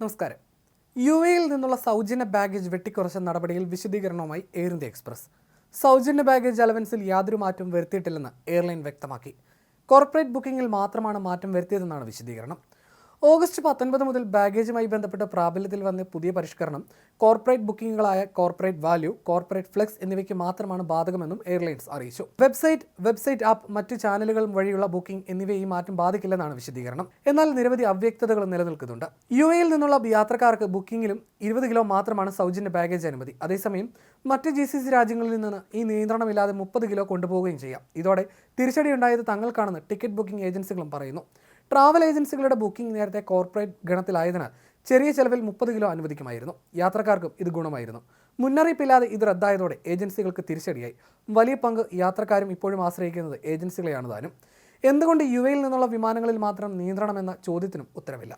നമസ്കാരം. യു എയിൽ നിന്നുള്ള സൗജന്യ ബാഗേജ് വെട്ടിക്കുറച്ച നടപടിയിൽ വിശദീകരണവുമായി എയർ ഇന്ത്യ എക്സ്പ്രസ്. സൗജന്യ ബാഗേജ് അലവൻസിൽ യാതൊരു മാറ്റവും വരുത്തിയിട്ടില്ലെന്ന് എയർലൈൻ വ്യക്തമാക്കി. കോർപ്പറേറ്റ് ബുക്കിംഗിൽ മാത്രമാണ് മാറ്റം വരുത്തിയതെന്നാണ് വിശദീകരണം. ഓഗസ്റ്റ് പത്തൊൻപത് മുതൽ ബാഗേജുമായി ബന്ധപ്പെട്ട പ്രാബല്യത്തിൽ വന്ന പുതിയ പരിഷ്കരണം കോർപ്പറേറ്റ് ബുക്കിംഗുകളായ കോർപ്പറേറ്റ് വാല്യൂ കോർപ്പറേറ്റ് ഫ്ലെക്സ് എന്നിവയ്ക്ക് മാത്രമാണ് ബാധകമെന്നും എയർലൈൻസ് അറിയിച്ചു. വെബ്സൈറ്റ് വെബ്സൈറ്റ് ആപ്പ് മറ്റ് ചാനലുകൾ വഴിയുള്ള ബുക്കിംഗ് എന്നിവയെ ഈ മാറ്റം ബാധിക്കില്ലെന്നാണ് വിശദീകരണം. എന്നാൽ നിരവധി അവ്യക്തതകൾ നിലനിൽക്കുന്നുണ്ട്. യു എയിൽ നിന്നുള്ള യാത്രക്കാർക്ക് ബുക്കിംഗിലും ഇരുപത് കിലോ മാത്രമാണ് സൗജന്യ ബാഗേജ് അനുമതി. അതേസമയം മറ്റ് ജി സി സി രാജ്യങ്ങളിൽ നിന്ന് ഈ നിയന്ത്രണമില്ലാതെ മുപ്പത് കിലോ കൊണ്ടുപോവുകയും ചെയ്യാം. ഇതോടെ തിരിച്ചടിയുണ്ടായത് തങ്ങൾക്കാണെന്ന് ടിക്കറ്റ് ബുക്കിംഗ് ഏജൻസികളും പറയുന്നു. ട്രാവൽ ഏജൻസികളുടെ ബുക്കിംഗ് നേരത്തെ കോർപ്പറേറ്റ് ഗണത്തിലായതിനാൽ ചെറിയ ചെലവിൽ മുപ്പത് കിലോ അനുവദിക്കുമായിരുന്നു. യാത്രക്കാർക്കും ഇത് ഗുണമായിരുന്നു. മുന്നറിയിപ്പില്ലാതെ ഇത് റദ്ദായതോടെ ഏജൻസികൾക്ക് തിരിച്ചടിയായി. വലിയ പങ്ക് യാത്രക്കാരും ഇപ്പോഴും ആശ്രയിക്കുന്നത് ഏജൻസികളെയാണ് താനും. എന്തുകൊണ്ട് യു എയിൽ നിന്നുള്ള വിമാനങ്ങളിൽ മാത്രം നിയന്ത്രണമെന്ന ചോദ്യത്തിനും ഉത്തരവില്ല?